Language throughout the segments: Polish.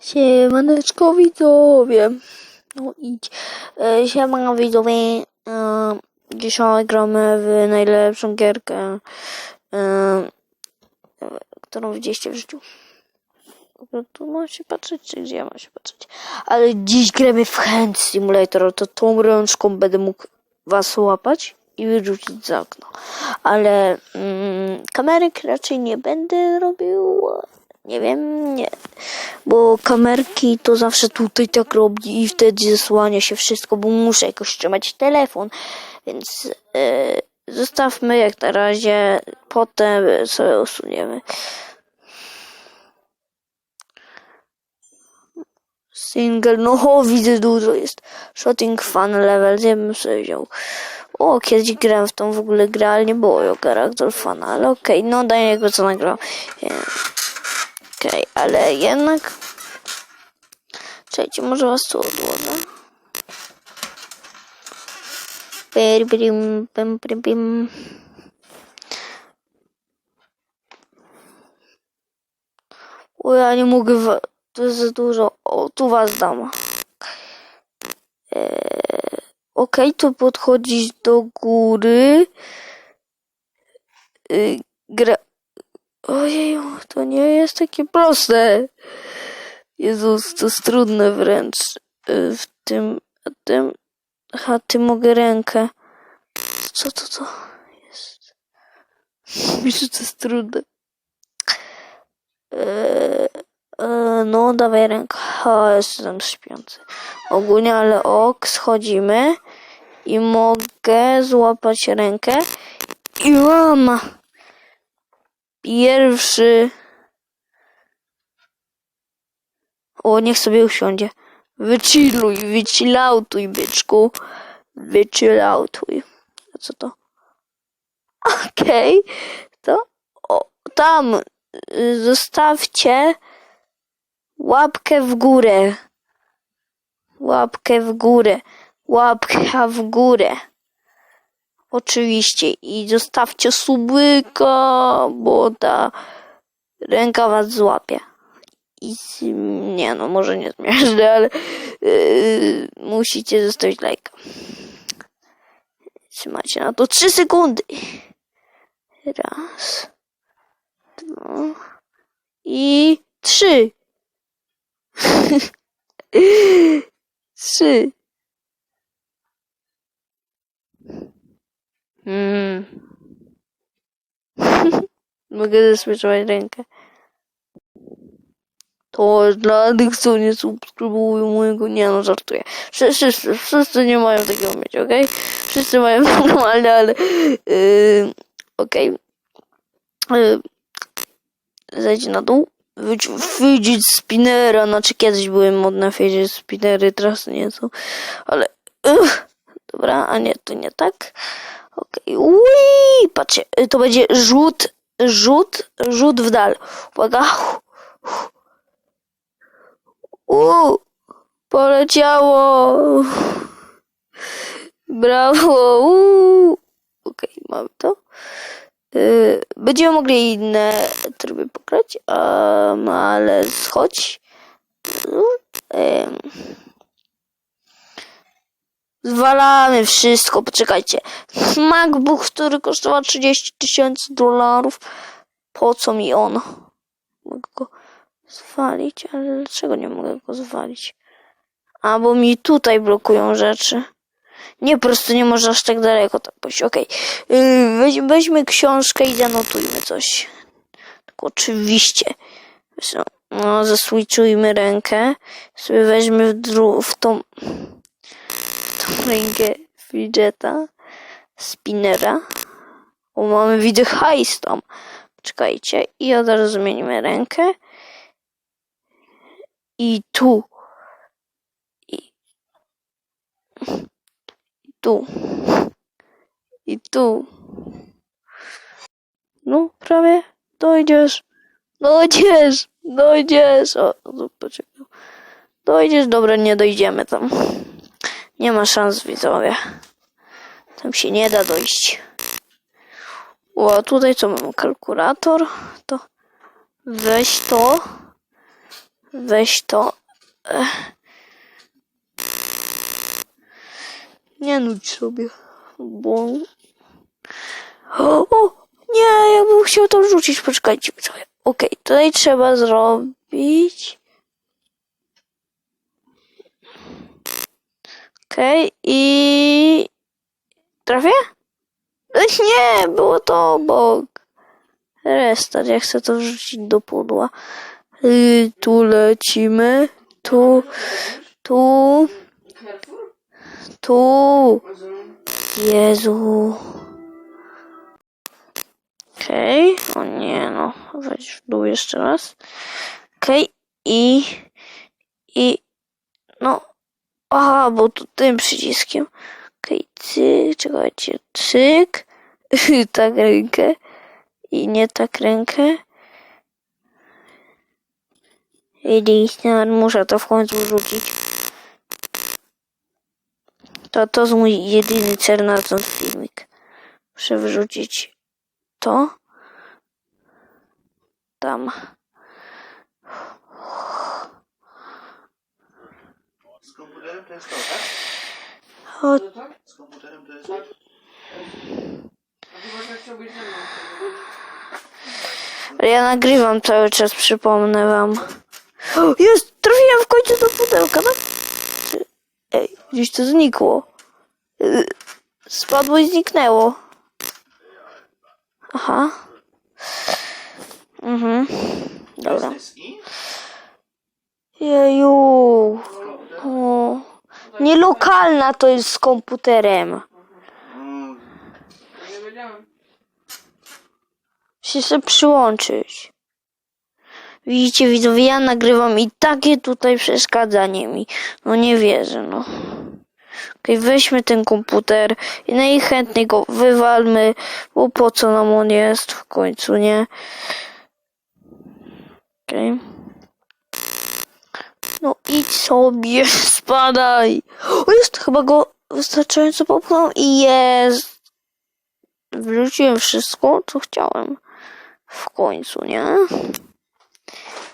Siemaneczko widzowie. No idź. E, Siema widzowie. E, Dzisiaj gramy w najlepszą gierkę, e, którą widzieliście w życiu. Tu ma się patrzeć, czy gdzie ma się patrzeć? Ale dziś gramy w Hand Simulator, to tą rączką będę mógł was łapać i wyrzucić za okno. Ale mm, kamerek raczej nie będę robił. Nie wiem, nie. Bo kamerki to zawsze tutaj tak robi i wtedy zasłania się wszystko, bo muszę jakoś trzymać telefon. Więc e, zostawmy jak na razie, potem sobie usuniemy. Single, no ho, widzę dużo jest. Shooting fun level, ja bym sobie wziął. O, kiedyś grałem w tą w ogóle grę, ale nie było Yoga Ragdoll fana, ale okej, no daj niego co nagrał. Okej, ale jednak... Czekajcie, może was tu odłożę. Bim, bim, bim, bim. O, ja nie mogę, to jest za dużo. O, tu was dam. Eee, Okej, to podchodzisz do góry. Yy, gra... Ojej, to nie jest takie proste. Jezus, to jest trudne wręcz. Yy, w tym, a tym... Aha, ty mogę rękę. Co to to jest? Myślę, że to jest trudne. E, no, dawaj rękę. O, jestem śpiący. Ogólnie, ale ok, schodzimy i mogę złapać rękę i mama. Pierwszy. O, niech sobie usiądzie. Wychilluj, wychillautuj, byczku. Wychillautuj. A co to? Okej, to o, tam y, zostawcie łapkę w górę. Łapkę w górę. Łapka w górę. Oczywiście. I zostawcie subyka, bo ta ręka was złapie. I nie no, może nie zmierzę, ale yy, musicie zostawić lajka. Trzymajcie na to 3 sekundy. Raz, dwa i trzy. Trzy. Mm. Mogę zasłyszeć rękę. To dla tych, co nie subskrybują mojego... Nie no, żartuję. Wszyscy, wszyscy, nie mają takiego mieć, okej? Wszyscy mają normalnie, ale... Yy, okej. Yy, zejdź na dół. Fidget spinnera, znaczy kiedyś były modne fidget spinnery, teraz nie są, ale ugh, dobra, a nie, to nie tak. Okej, okay. patrzcie, y, to będzie rzut, rzut, rzut w dal. Uwaga. U, poleciało. Brawo. u. Okej, mamy to. Y, Będziemy mogli inne tryby pograć, um, ale schodź. Um, zwalamy wszystko, poczekajcie. MacBook, który kosztował 30 tysięcy dolarów. Po co mi on? Mogę go zwalić, ale dlaczego nie mogę go zwalić? A, bo mi tutaj blokują rzeczy. Nie, po prostu nie może aż tak daleko tak pójść. Okej. Yy, weź, weźmy książkę i zanotujmy coś. Tak oczywiście. No, zaswitchujmy rękę. Sobie weźmy w, w tą, tą rękę fidgeta, spinnera. O, mamy widzę hajs tam. Czekajcie. I od razu zmienimy rękę. I tu. Tu. I tu. No, prawie dojdziesz. Dojdziesz. Dojdziesz. O, o, poczekaj. Dojdziesz, dobra, nie dojdziemy tam. Nie ma szans, widzowie. Tam się nie da dojść. O, tutaj co mamy? Kalkulator. To Weź to. Weź to. Ech. Nie nudź sobie, bo... O, nie, ja bym chciał to rzucić, poczekajcie, poczekaj. Okej, tutaj trzeba zrobić... Okej, i... Trafię? Ech, Nie, było to obok. Restart, ja chcę to wrzucić do pudła. Y, tu lecimy. Tu, tu? Tu. Jezu. Okej, o nie no, wejdź w dół jeszcze raz. Okej, i, i, no, aha, bo tu tym przyciskiem. Okej, cyk, czekajcie, cyk, tak rękę i nie tak rękę. I muszę to w końcu rzucić. To, to jest mój jedyny cel na ten filmik. Muszę wyrzucić to. Tam. Z komputerem to jest to, tak? O? Z komputerem to jest? Tak. Ja nagrywam cały czas, przypomnę wam. Jest! Trafiłem w końcu do pudełka, no. Ej, gdzieś to znikło. Y, Spadło i zniknęło. Aha. Mhm. Dobra. Jeju. O. Nie lokalna to jest z komputerem. Mm, Ja nie wiedziałem. Muszę się przyłączyć. Widzicie, widzowie, ja nagrywam i takie tutaj przeszkadzanie mi. No nie wierzę, no. Okej, weźmy ten komputer i najchętniej go wywalmy, bo po co nam on jest w końcu, nie? Okej. No idź sobie, spadaj. O, jest, chyba go wystarczająco popchnął i jest. Wrzuciłem wszystko, co chciałem. W końcu, nie?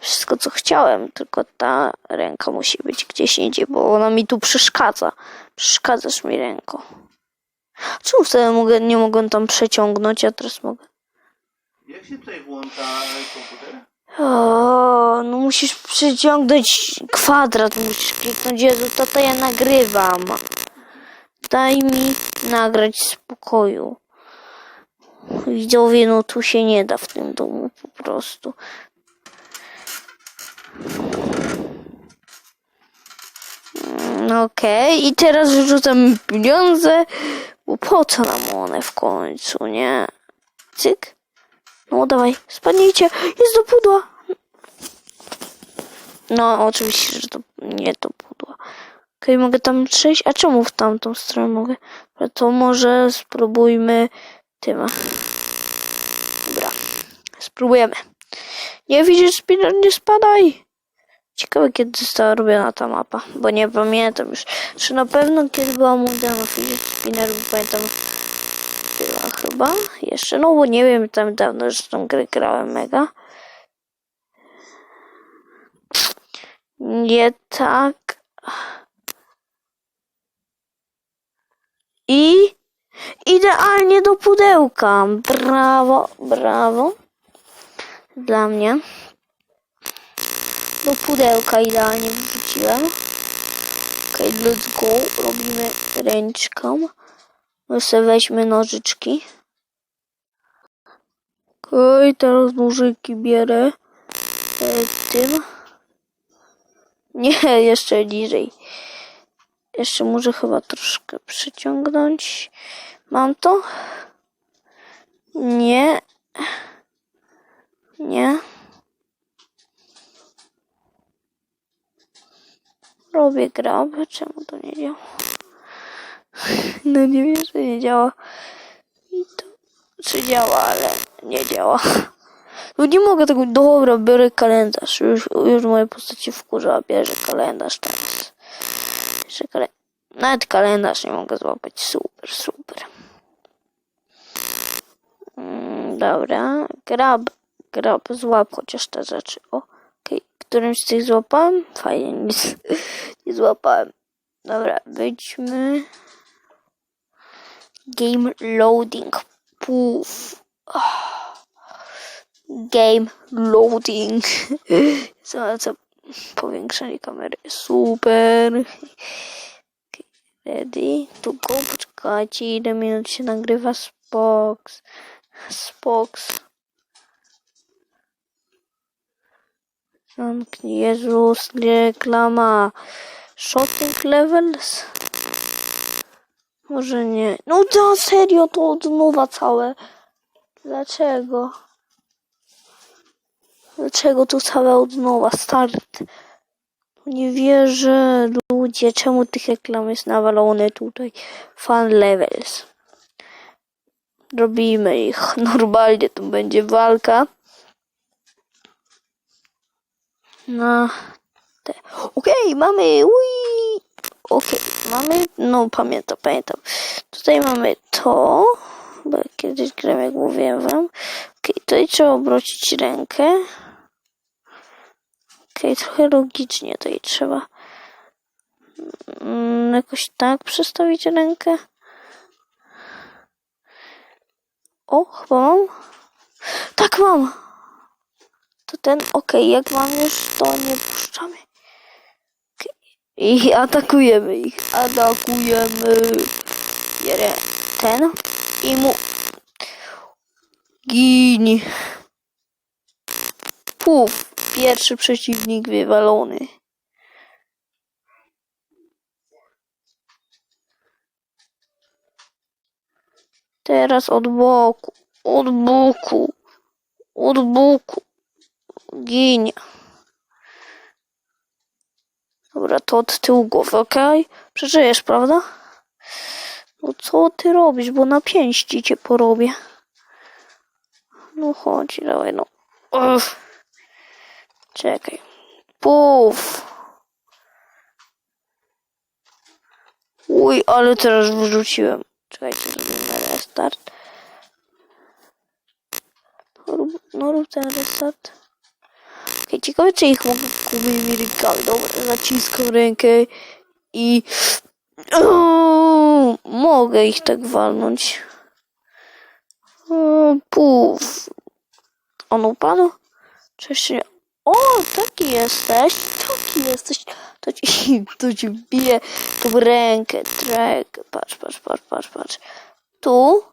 Wszystko, co chciałem, tylko ta ręka musi być gdzieś indziej, bo ona mi tu przeszkadza. Przeszkadzasz mi ręko. Czemu wtedy mogę, nie mogę tam przeciągnąć, a teraz mogę? jak się tutaj włącza komputer? O, no musisz przyciągnąć kwadrat, musisz kliknąć. Jezu, tata, ja nagrywam. Daj mi nagrać w spokoju. Widzowie, no tu się nie da w tym domu po prostu. Okej, i teraz wrzucam pieniądze, bo po co nam one w końcu, nie? Cyk. No dawaj, spadnijcie, jest do pudła. No, oczywiście, że to nie to pudła. Okej, mogę tam przejść. A czemu w tamtą stronę mogę? To może spróbujmy tym. Dobra, spróbujemy. Nie widzisz, spinner, nie spadaj. Ciekawe, kiedy została robiona ta mapa, bo nie pamiętam już. Czy na pewno kiedy była modena Fidget Spinner, bo pamiętam była chyba jeszcze, no bo nie wiem, tam dawno już tą grę grałem mega. Nie tak. I idealnie do pudełka. Brawo, brawo. Dla mnie. Do pudełka idealnie wrzuciłem. Okej, let's go. Robimy ręczką. My sobie weźmy nożyczki. Okej, teraz nożyki bierę e, tym. Nie, jeszcze niżej. Jeszcze muszę chyba troszkę przyciągnąć. Mam to? Nie. Nie. Robię grab. Czemu to nie działa? No nie wiem, że nie działa. To czy działa, ale nie działa. No nie mogę tego. Dobra, biorę kalendarz. Już, już moje postaci wkurza, bierze kalendarz teraz. Bierze kale... Nawet kalendarz nie mogę złapać. Super, super. Mm, dobra, grab grab, złap chociaż te rzeczy. O. Którymś z tych złapałem? Fajnie, nic nie złapałem. Dobra, wyjdźmy. Game loading. Puf. Game loading. Co, co? Powiększenie kamery. Super. Ready to go. Poczekajcie, ile minut się nagrywa Spox. Spox. Jezus, reklama. Shopping levels? Może nie. No to serio, to od nowa całe. Dlaczego? Dlaczego to całe od nowa? Start. Nie wierzę, ludzie, czemu tych reklam jest nawalone tutaj? Fan levels. Robimy ich. Normalnie to będzie walka. Na te. Okej, mamy. Ui. Okej, mamy. No, pamiętam, pamiętam. Tutaj mamy to. Bo kiedyś grałem, jak mówiłem wam. Okej, tutaj trzeba obrócić rękę. Okej, trochę logicznie tutaj trzeba. Mm, jakoś tak przestawić rękę. O, chyba mam. Tak mam. To ten, okej, jak mam już, to nie puszczamy. I atakujemy ich. Atakujemy. Bierę ten i mu. Gini. Puf. Pierwszy przeciwnik wywalony. Teraz od boku. Od boku. Od boku. Ginie. Dobra, to od tyłu głowy, okej? Przeżyjesz, prawda? No co ty robisz, bo na pięści cię porobię. No chodź, dawaj, no. Uff. Czekaj. Puf. Uj, ale teraz wyrzuciłem. Czekajcie, zrobimy restart. No no rób ten restart. Okej, ciekawe czy ich mogę gubić rękami. Dobra, zaciskam rękę i... O, mogę ich tak walnąć. O, puf. On upadł? Czy jeszcze nie? O, taki jesteś, taki jesteś. To ci, to ci bije tu rękę, trek. Patrz, patrz, patrz, patrz, patrz. Tu.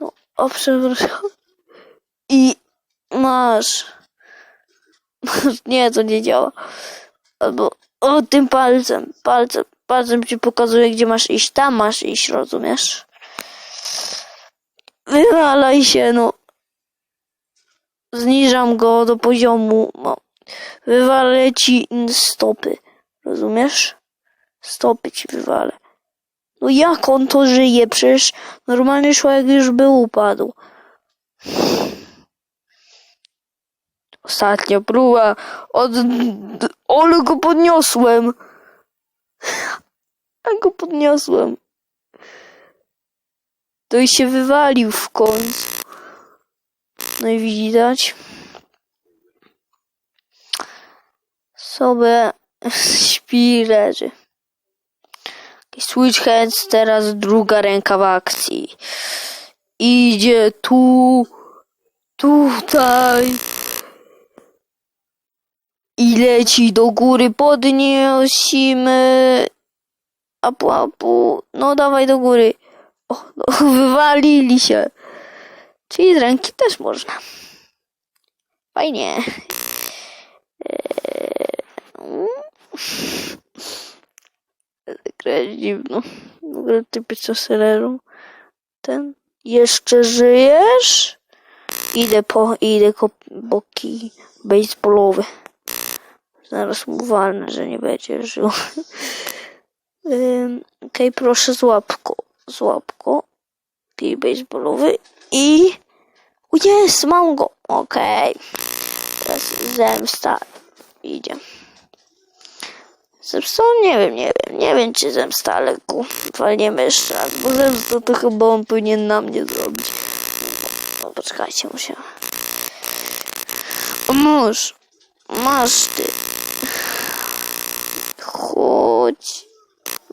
No, o, przepraszam. I masz. Nie, to nie działa. Albo, o, tym palcem, palcem, palcem ci pokazuje, gdzie masz iść. Tam masz iść, rozumiesz? Wywalaj się, no. Zniżam go do poziomu. No. Wywalę ci stopy. Rozumiesz? Stopy ci wywalę. No jak on to żyje? Przecież normalny człowiek już by upadł. Ostatnia próba. Od... Ale go podniosłem. A go podniosłem. To i się wywalił w końcu. No i widać. Sobie śpi, leży. Switch hands, teraz druga ręka w akcji. Idzie tu, tutaj. I leci do góry, podniosimy. Apu, apu. No dawaj do góry. O, no, wywalili się. Czyli z ręki też można. Fajnie. Eee. Gra jest dziwno. W ogóle typy co sererą. Ten. Jeszcze żyjesz? Idę po, idę po boki baseballowe. Zaraz mu że nie będzie żył. Okej, proszę złapko. Złapko. Kij baseballowy i... O jest, mam go. Okej. Teraz zemsta idzie. Zemsta? Nie wiem, nie wiem. Nie wiem, czy zemsta, ale ku, walniemy jeszcze raz, bo zemsta to chyba on powinien na mnie zrobić. No, poczekajcie. O, Mąż, masz ty. Chodź.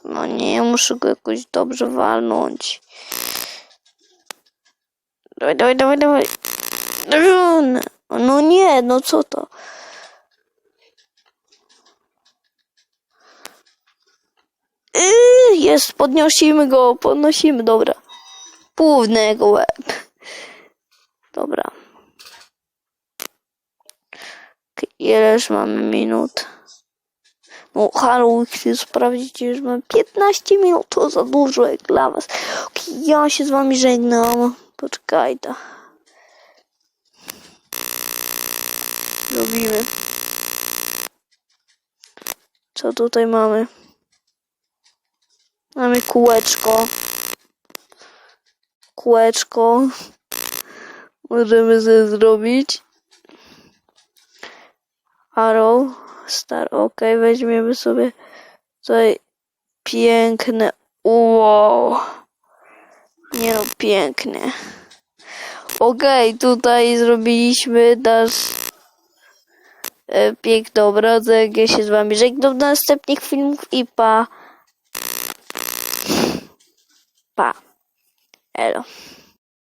No nie, muszę go jakoś dobrze walnąć. Dawaj, dawaj, dawaj, dawaj. Run. No nie, no co to? Yy, jest, podnosimy go, podnosimy, dobra. Półny jego łeb. Dobra. Ileż mamy minut? No, halo, chcę sprawdzić, że mamy 15 minut, to za dużo jak dla was. Okej, ja się z wami żegnam. Poczekajcie. Robimy. Co tutaj mamy? Mamy kółeczko. Kółeczko. Możemy sobie zrobić. Arrow. Star. Ok, weźmiemy sobie tutaj piękne. Wow. Nie no, pięknie. Okej, tutaj zrobiliśmy nasz e, piękny obrazek. Ja się z wami żegnam do następnych filmów i pa. Pa. Elo.